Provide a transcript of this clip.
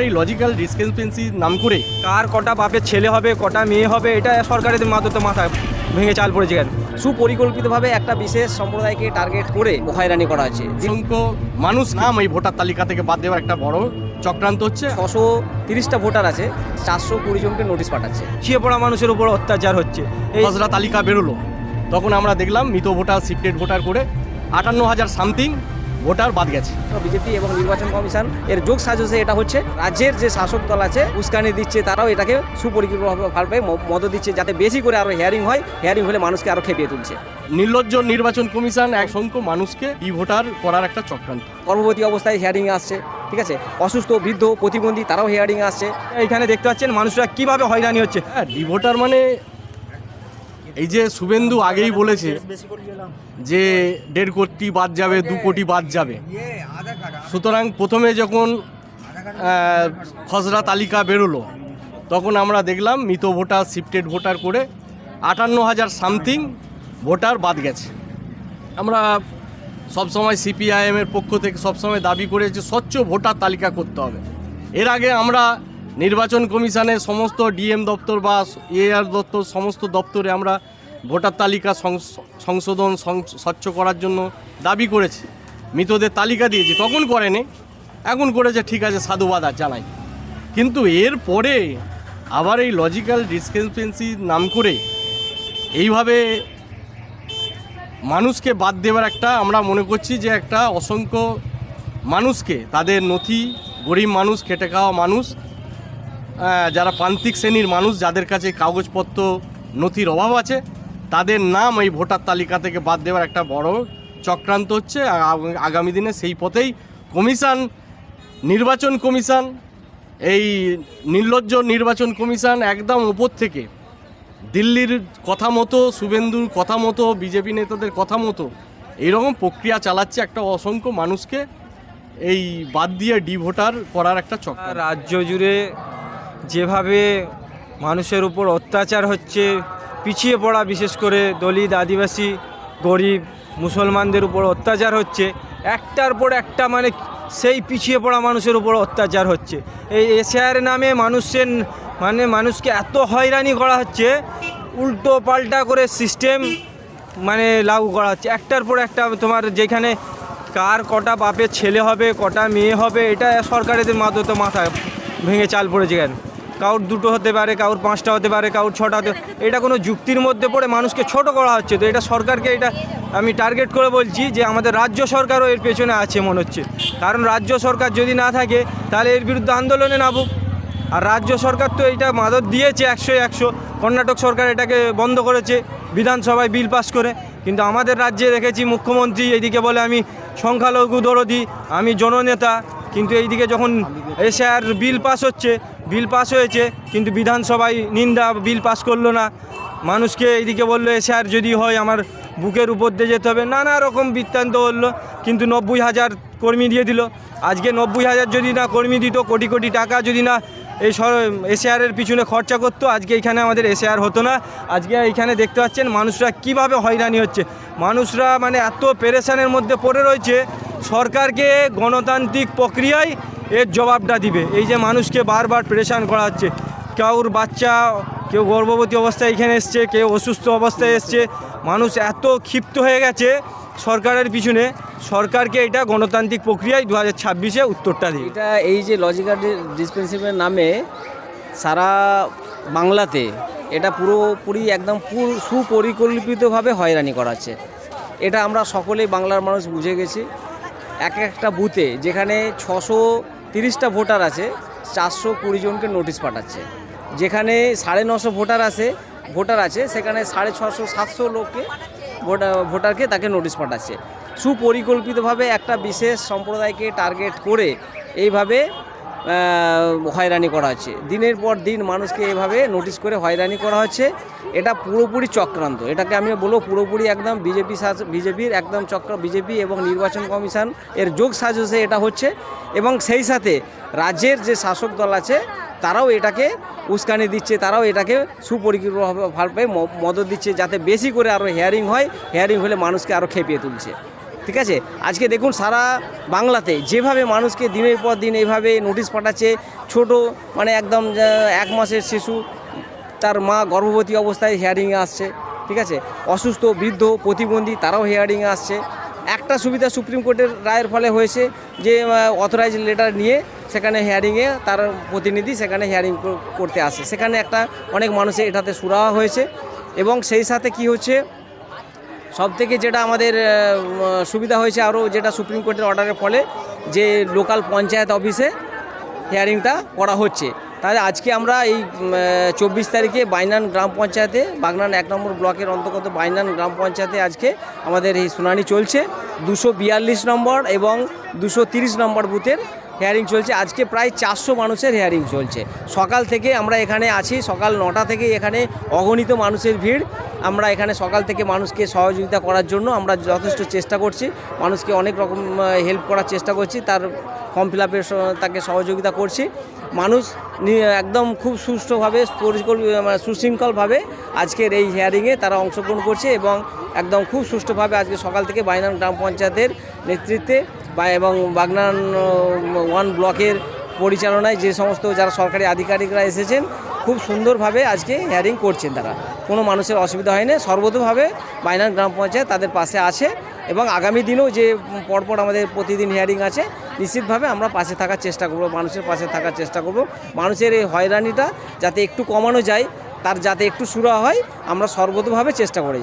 এই লজিক্যাল ডিসক্রিপেন্সির নাম করে কার কটা বাপের ছেলে হবে কটা মেয়ে হবে এটা সরকারের মাধ্যমে মাথা ভেঙে চাল পড়েছে কেন? সুপরিকল্পিতভাবে একটা বিশেষ সম্প্রদায়কে টার্গেট করে হয়রানি করা হচ্ছে অসংখ্য মানুষ নাম এই ভোটার তালিকা থেকে বাদ দেওয়ার একটা বড় চক্রান্ত হচ্ছে। ছশো তিরিশটা ভোটার আছে চারশো কুড়ি জনকে নোটিশ পাঠাচ্ছে। পিছিয়ে পড়া মানুষের উপর অত্যাচার হচ্ছে। এই খসড়া তালিকা বেরোলো। তখন আমরা দেখলাম মৃত ভোটার শিফটেড ভোটার করে আটান্ন হাজার সামথিং ভোটার বাদ গেছে। বিজেপি এবং নির্বাচন কমিশন এর যোগ সাজসে এটা হচ্ছে। রাজ্যের যে শাসক দল আছে উস্কানি দিচ্ছে তারাও এটাকে সুপরিকল্পিতভাবে ম- মদত দিচ্ছে যাতে বেশি করে আরও হেয়ারিং হয় হেয়ারিং হলে মানুষকে আরও খেপিয়ে তুলছে। নির্লজ্জ নির্বাচন কমিশন এক সংখ্য মানুষকে ই ভোটার করার একটা চক্রান্ত। গর্ভবতী অবস্থায় হেয়ারিং আসছে ঠিক আছে? অসুস্থ বৃদ্ধ প্রতিবন্ধী তারাও হেয়ারিং আসছে। এখানে দেখতে পাচ্ছেন মানুষরা কীভাবে হয়রানি হচ্ছে? হ্যাঁ ডি ভোটার মানে এই যে শুভেন্দু আগেই বলেছে যে দেড় কোটি বাদ যাবে দু কোটি বাদ যাবে। সুতরাং প্রথমে যখন খসড়া তালিকা বেরোলো তখন আমরা দেখলাম মৃত ভোটার শিফটেড ভোটার করে আটান্ন হাজার সামথিং ভোটার বাদ গেছে। আমরা সবসময় সিপিআইএমের পক্ষ থেকে সবসময় দাবি করে যে স্বচ্ছ ভোটার তালিকা করতে হবে। এর আগে আমরা নির্বাচন কমিশনের সমস্ত ডিএম দপ্তর বা এআর দপ্তর, সমস্ত দপ্তরে আমরা ভোটার তালিকা সংশ- সংশোধন স্বচ্ছ করার জন্য দাবি করেছি। মৃতদের তালিকা দিয়েছি, তখন করেনি, এখন করেছে, ঠিক আছে, সাধুবাদ আর জানাই। কিন্তু এর পরে আবার এই লজিক্যাল ডিসক্রিপেন্সির নাম করে এইভাবে মানুষকে বাদ দেওয়ার একটা আমরা মনে করছি যে একটা অসংখ্য মানুষকে, তাদের নথি, গরিব মানুষ, খেটে খাওয়া মানুষ যারা প্রান্তিক শ্রেণির মানুষ, যাদের কাছে কাগজপত্র, নথির অভাব আছে, তাদের নাম এই ভোটার তালিকা থেকে বাদ দেওয়ার একটা বড় চক্রান্ত হচ্ছে। আগামী দিনে সেই পথেই কমিশন, নির্বাচন কমিশন, এই নির্লজ্জ নির্বাচন কমিশন একদম ওপর থেকে দিল্লির কথা মতো, শুভেন্দুর কথা মতো, বিজেপি নেতাদের কথা মতো এইরকম প্রক্রিয়া চালাচ্ছে একটা অসংখ্য মানুষকে এই বাদ দিয়ে ডি ভোটার করার একটা চক্র রাজ্য জুড়ে যেভাবে মানুষের উপর অত্যাচার হচ্ছে, পিছিয়ে পড়া বিশেষ করে দলিত, আদিবাসী, গরিব, মুসলমানদের উপর অত্যাচার হচ্ছে, একটার পর একটা মানে সেই পিছিয়ে পড়া মানুষের উপর অত্যাচার হচ্ছে। এই এশিয়ার নামে মানুষের মানে মানুষকে এত হয়রানি করা হচ্ছে, উল্টো পাল্টা করে সিস্টেম মানে লাগু করা হচ্ছে। একটার পর একটা তোমার যেখানে কার কটা বাপের ছেলে হবে, কটা মেয়ে হবে, এটা সরকারের মাধ্যমে মাথা ভেঙে চাল পড়েছে কেন? কাউর দুটো হতে পারে, কাউর পাঁচটা হতে পারে, কাউর ছটা হতে এটা কোনো যুক্তির মধ্যে পড়ে মানুষকে ছোট করা হচ্ছে। তো এটা সরকারকে এটা আমি টার্গেট করে বলছি যে আমাদের রাজ্য সরকারও এর পেছনে আছে মনে হচ্ছে। কারণ রাজ্য সরকার যদি না থাকে, তাহলে এর বিরুদ্ধে আন্দোলনে নামুক। আর রাজ্য সরকার তো এইটা মাদত দিয়েছে একশো একশো। কর্ণাটক সরকার এটাকে বন্ধ করেছে, বিধানসভায় বিল পাস করে। কিন্তু আমাদের রাজ্যে দেখেছি মুখ্যমন্ত্রী এইদিকে বলে, আমি সংখ্যালঘু দরদি, আমি জননেতা। কিন্তু এইদিকে যখন এসে আর বিল পাস হচ্ছে বিল পাস হয়েছে, কিন্তু বিধানসভায় নিন্দা বিল পাস করল না। মানুষকে এইদিকে বলল এসে আর যদি হয় আমার বুকের উপর দিয়ে যেতে হবে। নানা রকম বৃত্তান্ত বলল, কিন্তু নব্বই হাজার কর্মী দিয়ে দিল। আজকে নব্বই হাজার যদি না কর্মী দিত, কোটি কোটি টাকা যদি না এই এসআরের পিছনে খরচা করতো, আজকে এখানে আমাদের এসআর হতো না। আজকে এইখানে দেখতে পাচ্ছেন মানুষরা কীভাবে হয়রানি হচ্ছে। মানুষরা মানে এত পেরেশানের মধ্যে পড়ে রয়েছে সরকারকে গণতান্ত্রিক প্রক্রিয়ায় এর জবাবটা দিবে। এই যে মানুষকে বারবার প্রেশান করা হচ্ছে। কাউর বাচ্চা, কেউ গর্ভবতী অবস্থায় এখানে এসছে, কেউ অসুস্থ অবস্থায় এসছে। মানুষ এত ক্ষিপ্ত হয়ে গেছে সরকারের পিছনে। সরকারকে এটা গণতান্ত্রিক প্রক্রিয়ায় দু হাজার ছাব্বিশে উত্তরটা দিই এটা এই যে লজিক্যাল ডিসপেন্সিভের নামে সারা বাংলাতে এটা পুরোপুরি একদম পুরো, সুপরিকল্পিতভাবে হয়রানি করাচ্ছে। এটা আমরা সকলেই বাংলার মানুষ বুঝে গেছি। এক একটা বুথে যেখানে ছশো তিরিশটা ভোটার আছে, চারশো কুড়ি জনকে নোটিশ পাঠাচ্ছে। যেখানে সাড়ে নশো ভোটার আছে ভোটার আছে, সেখানে সাড়ে ছশো, সাতশো লোককে ভোটার ভোটারকে তাকে নোটিশ পাঠাচ্ছে। সুপরিকল্পিতভাবে একটা বিশেষ সম্প্রদায়কে টার্গেট করে এইভাবে হয়রানি করা হচ্ছে। দিনের পর দিন মানুষকে এভাবে নোটিশ করে হয়রানি করা হচ্ছে। এটা পুরোপুরি চক্রান্ত। এটাকে আমি বলব পুরোপুরি একদম বিজেপি বিজেপির একদম চক্র, বিজেপি এবং নির্বাচন কমিশন এর যোগ সাজসে এটা হচ্ছে। এবং সেই সাথে রাজ্যের যে শাসক দল আছে, তারাও এটাকে উস্কানি দিচ্ছে, তারাও এটাকে সুপরিকল্পিতভাবে মদত দিচ্ছে, যাতে বেশি করে আরও হেয়ারিং হয়। হেয়ারিং হলে মানুষকে আরও খেপিয়ে তুলছে। ঠিক আছে? আজকে দেখুন সারা বাংলাতে যেভাবে মানুষকে দিনের পর দিন এইভাবে নোটিশ পাঠাচ্ছে, ছোট মানে একদম এক মাসের শিশু, তার মা গর্ভবতী অবস্থায় হিয়ারিংয়ে আসছে, ঠিক আছে? অসুস্থ, বৃদ্ধ, প্রতিবন্ধী, তারাও হিয়ারিংয়ে আসছে। একটা সুবিধা সুপ্রিম কোর্টের রায়ের ফলে হয়েছে যে অথরাইজ লেটার নিয়ে সেখানে হিয়ারিংয়ে তার প্রতিনিধি সেখানে হিয়ারিং করতে আসে। সেখানে একটা অনেক মানুষের এটাতে সুরাহা হয়েছে এবং সেই সাথে কি হচ্ছে সব থেকে যেটা আমাদের সুবিধা হয়েছে আরও যেটা সুপ্রিম কোর্টের অর্ডারের ফলে, যে লোকাল পঞ্চায়েত অফিসে হিয়ারিংটা করা হচ্ছে। তাহলে আজকে আমরা এই চব্বিশ তারিখে বাইনান গ্রাম পঞ্চায়েতে, বাগনান এক নম্বর ব্লকের অন্তর্গত বাইনান গ্রাম পঞ্চায়েতে আজকে আমাদের এই শুনানি চলছে। দুশো নম্বর এবং দুশো নম্বর বুথের হেয়ারিং চলছে। আজকে প্রায় চারশো মানুষের হেয়ারিং চলছে। সকাল থেকে আমরা এখানে আছি, সকাল নটা থেকে এখানে অগণিত মানুষের ভিড়। আমরা এখানে সকাল থেকে মানুষকে সহযোগিতা করার জন্য আমরা যথেষ্ট চেষ্টা করছি। মানুষকে অনেক রকম হেল্প করার চেষ্টা করছি। তার ফর্ম ফিল আপের তাকে সহযোগিতা করছি। মানুষ একদম খুব সুষ্ঠুভাবে মানে সুশৃঙ্খলভাবে আজকের এই হিয়ারিংয়ে তারা অংশগ্রহণ করছে এবং একদম খুব সুষ্ঠুভাবে আজকে সকাল থেকে বাইনান গ্রাম পঞ্চায়েতের নেতৃত্বে বা এবং বাগনান ওয়ান ব্লকের পরিচালনায় যে সমস্ত যারা সরকারি আধিকারিকরা এসেছেন, খুব সুন্দরভাবে আজকে হিয়ারিং করছেন তারা। কোনো মানুষের অসুবিধা হয়নি। সর্বতোভাবে বাইনান গ্রাম পঞ্চায়েত তাদের পাশে আছে এবং আগামী দিনেও যে পরপর আমাদের প্রতিদিন হিয়ারিং আছে, নিশ্চিতভাবে আমরা পাশে থাকার চেষ্টা করব, মানুষের পাশে থাকার চেষ্টা করব। মানুষের এই হয়রানিটা যাতে একটু কমানো যায়, তার যাতে একটু সুরা হয়, আমরা সর্বতোভাবে চেষ্টা করে যাই